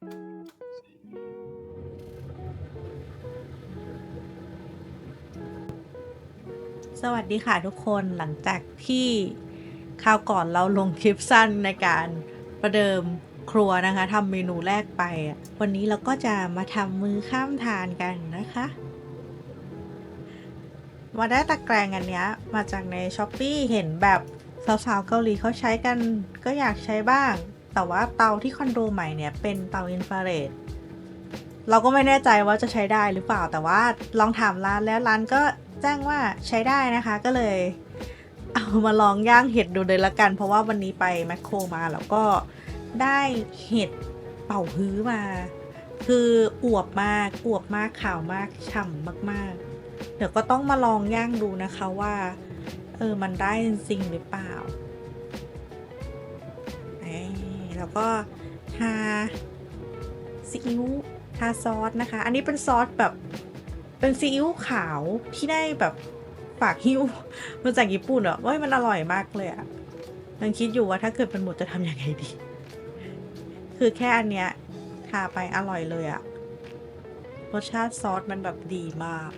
สวัสดีค่ะทุกคนหลังจากที่คราวก่อนเราลงคลิปสั้นในการประเดิมครัวนะคะทำเมนูแรกไป วันนี้เราก็จะมาทำมือข้ามทานกันนะคะมาได้ตะแกรงอันเนี้ยมาจากในช้อปปีเห็นแบบสาวๆเกาหลีเขาใช้กันก็อยากใช้บ้าง แต่ว่าเตาที่คอนโดใหม่เนี่ยเป็นเตาอินฟราเรดเราก็ไม่แน่ใจว่าจะใช้ได้หรือเปล่าแต่ว่าลองถามร้านแล้วร้านก็แจ้งว่าใช้ได้นะคะก็เลย เอามาลองย่างเห็ดดูเลยละกัน เพราะว่าวันนี้ไปแมคโครมาแล้วก็ได้เห็ดเป่าฮื้อมา คืออวบมากอวบมากขาวมากฉ่ำมากๆ เดี๋ยวก็ต้องมาลองย่างดูนะคะว่า เออมันได้จริงหรือเปล่า แล้วก็ทาซีอิ๊วทาซอสนะคะ อันนี้เป็นซอสแบบเป็นซีอิ๊วขาวที่ได้แบบฝากหิ้วมาจากญี่ปุ่นอะว่ามันอร่อยมากเลยอะยังคิดอยู่ว่าถ้าเกิดเป็นหมดจะทำยังไงดี คือแค่อันเนี้ยทาไปอร่อยเลยอะรสชาติซอสมันแบบดีมาก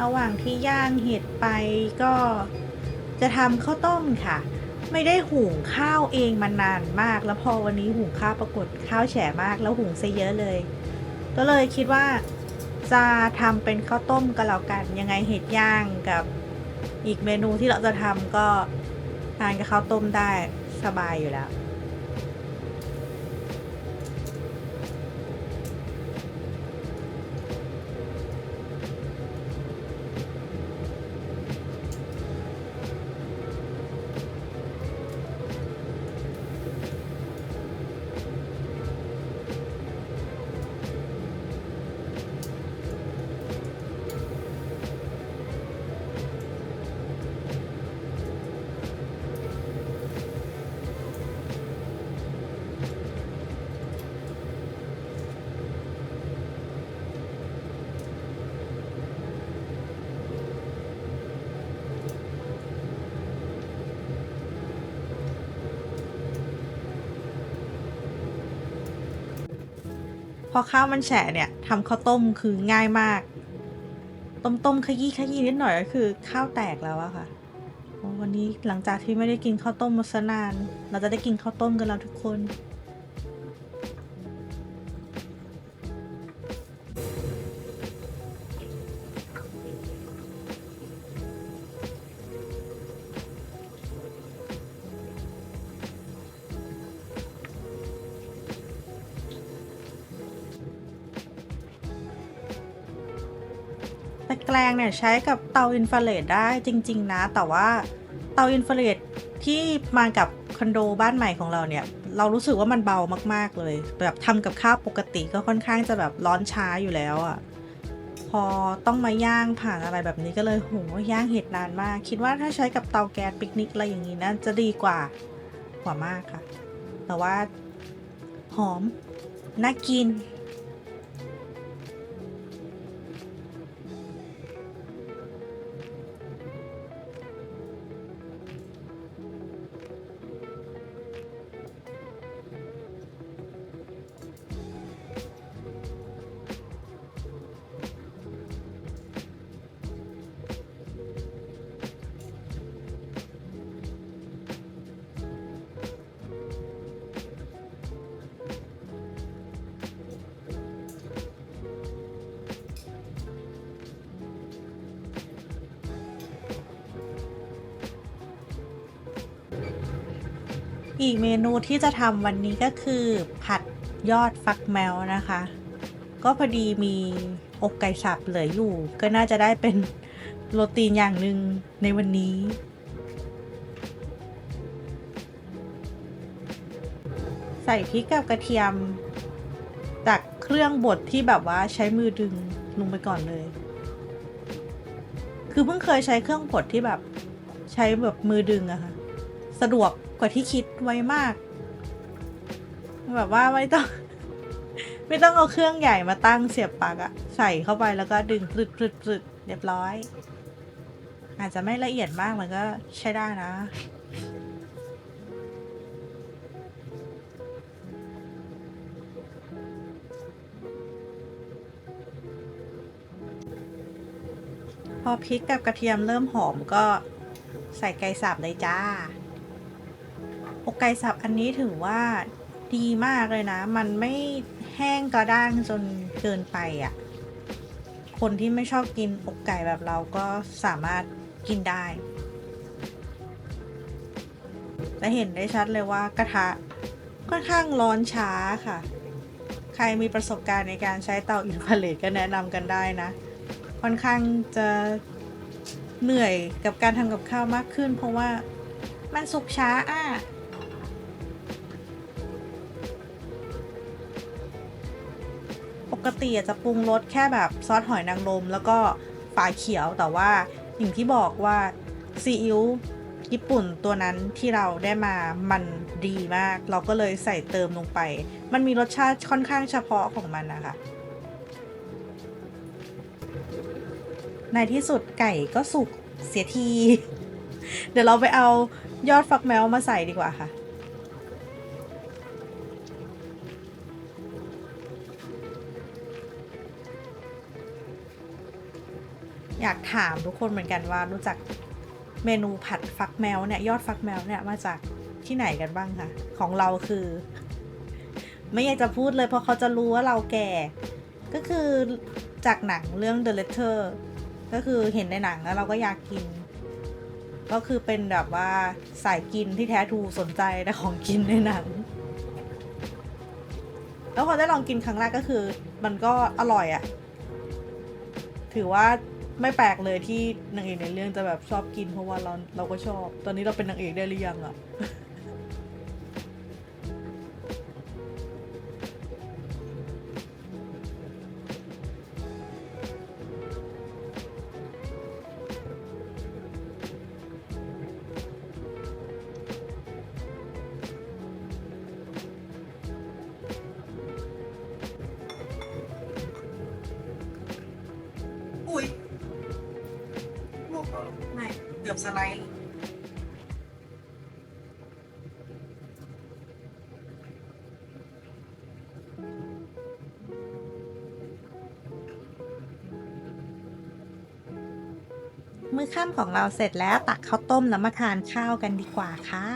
ระหว่างที่ย่างเห็ดไปก็จะทำข้าวต้มค่ะ ไม่ได้หุงข้าวเองมานานมาก แล้วพอวันนี้หุงข้าวปรากฏข้าวแฉะมาก แล้วหุงซะเยอะเลย ก็เลยคิดว่าจะทำเป็นข้าวต้มก็แล้วกัน ยังไงเห็ดย่างกับอีกเมนูที่เราจะทำก็ทานกับข้าวต้มได้สบายอยู่แล้ว พอข้าวมันแฉะเนี่ยทำข้าวต้มคือง่ายมาก ต้มต้มๆขยี้ขยี้นิดหน่อยก็คือข้าวแตกแล้วอะค่ะ วันนี้หลังจากที่ไม่ได้กินข้าวต้มมาสนาน เราจะได้กินข้าวต้มกันแล้วทุกคน ตะแกรงเนี่ยใช้กับเตาอินฟราเรดได้จริง ๆ นะ แต่ว่าเตาอินฟราเรดที่มากับคอนโดบ้านใหม่ของเราเนี่ย เรารู้สึกว่ามันเบามาก ๆ เลย แบบทำกับข้าวปกติก็ค่อนข้างจะแบบร้อนช้าอยู่แล้วอะ่ะ พอต้องมาย่างผ่านอะไรแบบนี้ก็เลยโหย่างเห็ดนานมาก คิดว่าถ้าใช้กับเตาแก๊สปิกนิกอะไรอย่างนี้นะจะดีกว่ากว่ามากค่ะ แต่ว่าหอมน่ากิน อีกเมนูที่จะทำวันนี้ก็คือผัดยอดฟักแมวนะคะ ก็พอดีมีอกไก่สับเหลืออยู่ ก็น่าจะได้เป็นโรตีนอย่างหนึ่งในวันนี้ ใส่พริกกับกระเทียมจากเครื่องบดที่แบบว่าใช้มือดึงลงไปก่อนเลย คือเพิ่งเคยใช้เครื่องบดที่แบบใช้แบบมือดึงอะค่ะ สะดวกกว่าที่คิดไว้มาก แบบว่าไม่ต้อง ไม่ต้องเอาเครื่องใหญ่มาตั้งเสียบปลั๊กอะใส่เข้าไปแล้วก็ดึงปรึดปรึดปรึดเรียบร้อย อาจจะไม่ละเอียดมากมันก็ใช้ได้นะพอพริกกับกระเทียมเริ่มหอมก็ใส่ไก่สับเลยจ้า อกไก่สับอันนี้ถือว่าดีมากเลยนะ มันไม่แห้งกระด้างจนเกินไปอะ่ะ คนที่ไม่ชอบกินอกไก่แบบเราก็สามารถกินได้และเห็นได้ชัดเลยว่ากระทะค่อนข้างร้อนช้าค่ะ ใครมีประสบการณ์ในการใช้เตาอินฟราเรดก็แนะนำกันได้นะ ค่อนข้างจะเหนื่อยกับการทำกับข้าวมากขึ้น เพราะว่ามันสุกช้าอะ กติจะปรุงรสแค่แบบซอสหอยนางรมแล้วก็ฝาเขียวแต่ว่าอย่างที่บอกว่าซีอิ๊วญี่ปุ่นตัวนั้นที่เราได้มามันดีมาก เราก็เลยใส่เติมลงไป มันมีรสชาติค่อนข้างเฉพาะของมันนะคะ ในที่สุดไก่ก็สุกเสียที เดี๋ยวเราไปเอายอดฟักแมวมาใส่ดีกว่าค่ะ อยากถามทุกคนเหมือนกันว่ารู้จักเมนูผัดฟักแมวเนี่ยยอดฟักแมวเนี่ยมาจากที่ไหนกันบ้างคะของเราคือ ไม่อยากจะพูดเลยเพราะเขาจะรู้ว่าเราแก่ ก็คือจากหนังเรื่อง The Letter ก็คือเห็นในหนังแล้วเราก็อยากกิน ก็คือเป็นแบบว่าสายกินที่แท้ทูสนใจแต่ของกินในหนัง แล้วพอได้ลองกินครั้งแรกก็คือ มันก็อร่อยอะถือว่า ไม่แปลกเลยที่นางเอกในเรื่องจะแบบชอบกินเพราะว่าเราเราก็ชอบ ตอนนี้เราเป็นนางเอกได้หรือยังอะ เกือบสไลด์มื้อค่ำของเราเสร็จแล้วตักข้าวต้มแล้วมาทานข้าวกันดีกว่าค่ะ